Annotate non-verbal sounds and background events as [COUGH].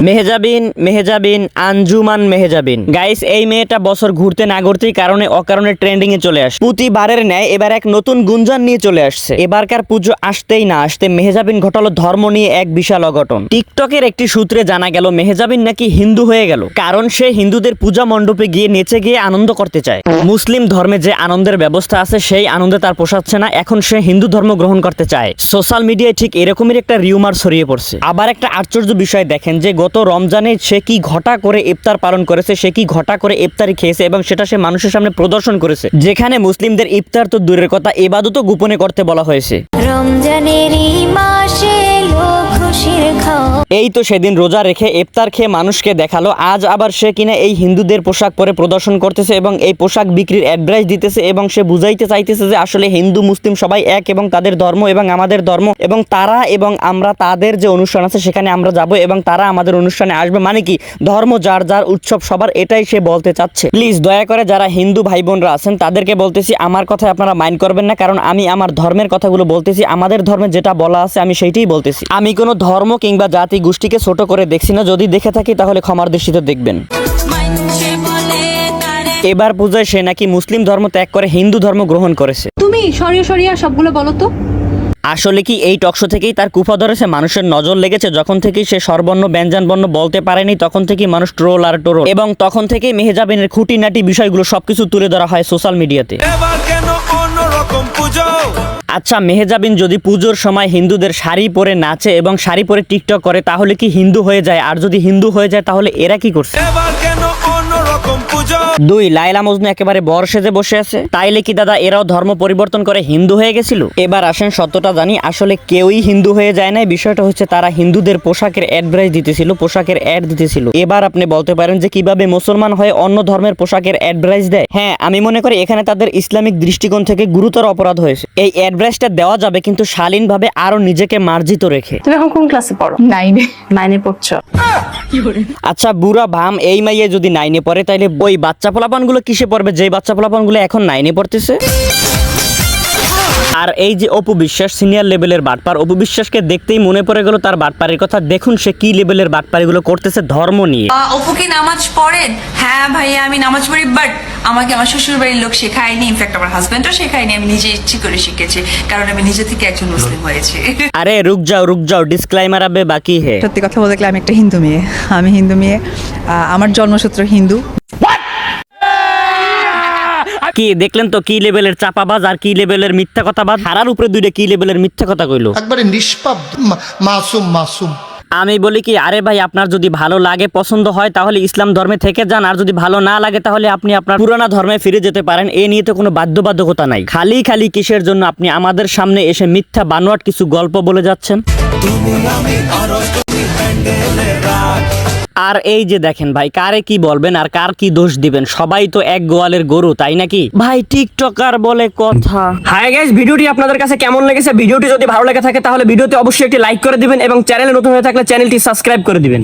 Mehazabien Mehazabien, Anjuman Mehazabien. Guys এই মেয়েটা বছর ঘুরতে না ঘুরতেই কারণে অকারণে ট্রেন্ডিং এ চলে আসে। প্রতিবারের ন্যায় এবার এক নতুন গুঞ্জন নিয়ে চলে আসছে। এবারকার পুজো আসতেই না আসতে মেহেজাবিন ঘটালো ধর্ম নিয়ে এক বিশাল অঘটন। টিকটকের একটি সূত্রে জানা গেল, মেহেজাবিন নাকি হিন্দু হয়ে গেল। কারণ সে হিন্দুদের পূজা মণ্ডপে গিয়ে নেচে গিয়ে আনন্দ করতে চায়। মুসলিম ধর্মে যে আনন্দের ব্যবস্থা আছে, সেই আনন্দে তার পোষাচ্ছে না। এখন সে হিন্দু ধর্ম গ্রহণ করতে চায়। সোশ্যাল মিডিয়ায় ঠিক এরকমের একটা রিউমার ছড়িয়ে পড়ছে। আবার একটা আশ্চর্য বিষয় দেখেন যে গত রমজানে সে কি ঘটা করে ইফতার পালন করেছে, সে কি ঘটা করে ইফতারি খেয়েছে এবং সেটা সে মানুষের সামনে প্রদর্শন করেছে? যেখানে মুসলিমদের ইফতার তো দূরের কথা, এবাদতও গোপনে করতে বলা হয়েছে। রমজানের খাও এই তো সেদিন রোজা রেখে ইফতার খেয়ে মানুষকে দেখাল, আজ আবার সে কিনা এই হিন্দুদের পোশাক পরে প্রদর্শন করতেছে এবং এই পোশাক বিক্রির অ্যাডভাইস দিতেছে এবং সে বুঝাইতে চাইতেছে যে আসলে হিন্দু, মুসলিম সবাই এক এবং তাদের ধর্ম এবং আমাদের ধর্ম এবং তারা এবং আমরা তাদের যে অনুষ্ঠান আছে সেখানে আমরা যাব এবং তারা আমাদের অনুষ্ঠানে আসবে। মানে কি? ধর্ম যার যার উৎসব সবার, এটাই সে বলতে চাচ্ছে। প্লিজ দয়া করে যারা হিন্দু ভাই বোনরা আছেন, তাদেরকে বলতেছি, আমার কথা আপনারা মাইন্ড করবেন না, কারণ আমি আমার ধর্মের কথাগুলো বলতেছি, আমাদের ধর্মে যেটা বলা আছে আমি সেইটাই বলতেছি। আমি কোনো ধর্ম কিংবা জাতি গোষ্ঠীকে ছোট করে দেখছি না। যদি দেখে থাকি তাহলে ক্ষমার দৃষ্টিতে দেখবেন। এবার পূজায় সে নাকি মুসলিম ধর্ম ত্যাগ করে হিন্দু ধর্ম গ্রহণ করেছে। তুমি সরিয়ে সরিয়ে সবগুলো বলো তো। আসলে কি এই টকশো থেকেই তার কুফা ধরেছে? মানুষের নজর লেগেছে। যখন থেকেই সে স্বরবর্ণ ব্যঞ্জন বর্ণ বলতে পারেনি তখন থেকেই মানুষ ট্রোল আর টোরল। এবং তখন থেকেই মেহেজাবিনের খুঁটিনাটি বিষয়গুলো সবকিছু তুলে ধরা হয় সোশ্যাল মিডিয়াতে। কেন অন্যরকম পুজো? আচ্ছা মেহেজাবিন যদি পুজোর সময় হিন্দুদের শাড়ি পরে নাচে এবং শাড়ি পরে টিকটক করে তাহলে কি হিন্দু হয়ে যায়? আর যদি হিন্দু হয়ে যায় তাহলে এরা কি করছে? এবার কেন পুজো। দুই লাইলা মজনু একেবারে বর সেজে বসে আছে। তাইলে কি দাদা এরাও ধর্ম পরিবর্তন করে হিন্দু হয়ে গেছিল? এবার আসেন সত্যটা জানি আসলে কেউই হিন্দু হয়ে যায় না বিষয়টা হচ্ছে তারা হিন্দুদের পোশাকের অ্যাডভাইস দিতেছিল পোশাকের অ্যাড দিতেছিল। এবার আপনি বলতে পারেন যে কীভাবে মুসলমান হয়ে অন্য ধর্মের পোশাকের অ্যাডভাইস দেয়। হ্যাঁ আমি মনে করি এখানে তাদের ইসলামিক দৃষ্টিকোণ থেকে গুরুতর অপরাধ হয়েছে। এই অ্যাডভাইসটা দেওয়া যাবে কিন্তু শালীনভাবে আরও নিজেকে মার্জিত রেখে। তুমি এখন কোন ক্লাসে পড়ো? নাইনে নাইনে পড়ছো। আচ্ছা বুড়া ভাম এই মাইয়ে যদি নাইনে পড়ে তাইলে ওই বাচ্চা পোলাপানগুলো কিসে পড়বে? যে বাচ্চা পোলাপানগুলো এখন নাইনে পড়তেছে। আর এই যে অপু বিশ্বাস সিনিয়র লেভেলের বাটপার অপু বিশ্বাসকে দেখতেই মনে পড়ে গেল তার বাটপারের কথা। দেখুন সে কি লেভেলের বাটপারিগুলো করতেছে ধর্ম নিয়ে। অপু কি নামাজ পড়েন? হ্যাঁ ভাইয়া আমি নামাজ পড়ি বাট আমাকে আমার শ্বশুর বাড়ির লোক শেখায়নি। ইনফ্যাক্ট আমার হাজব্যান্ডও শেখায়নি। আমি নিজে ইচ্ছে করে শিখেছি কারণ আমি নিজে থেকে একজন মুসলিম হয়েছি। [LAUGHS] আরে রুক যাও রুক যাও ডিসক্লাইমার আবে বাকি হে। সত্যি কথা বলতে গেলে আমি একটা হিন্দু মেয়ে। আমি হিন্দু মেয়ে আহ, আমার জন্মসূত্র হিন্দু। কি দেখলেন তো কি লেভেলের চাপাবাজ আর কি লেভেলের মিথ্যা কথাবাজ? হারার উপরে দুইটা কি লেভেলের মিথ্যা কথা কইলো? একবারে নিষ্পাপ মাসুম মাসুম। আমি বলি কি আরে ভাই আপনার যদি ভালো লাগে পছন্দ হয় তাহলে ইসলাম ধর্মে থেকে যান। আর যদি ভালো না লাগে তাহলে আপনি আপনার পুরানা ধর্মে ফিরে যেতে পারেন। এ নিয়ে তো কোনো বাধ্যবাধকতা নাই। খালি খালি কিসের জন্য আপনি আমাদের সামনে এসে মিথ্যা বানোয়াট কিছু গল্প বলে যাচ্ছেন? আর এই যে দেখেন ভাই কারে কি বলবেন আর কার কি দোষ দিবেন? সবাই তো এক গোয়ালের গরু তাই নাকি? ভাই টিকটকার বলে কথা। হাই গাইস ভিডিওটি আপনাদের কাছে কেমন লেগেছে? ভিডিওটি যদি ভালো লেগে থাকে তাহলে ভিডিওতে অবশ্যই একটি লাইক করে দিবেন এবং চ্যানেলে নতুন হয়ে থাকলে চ্যানেলটি সাবস্ক্রাইব করে দিবেন।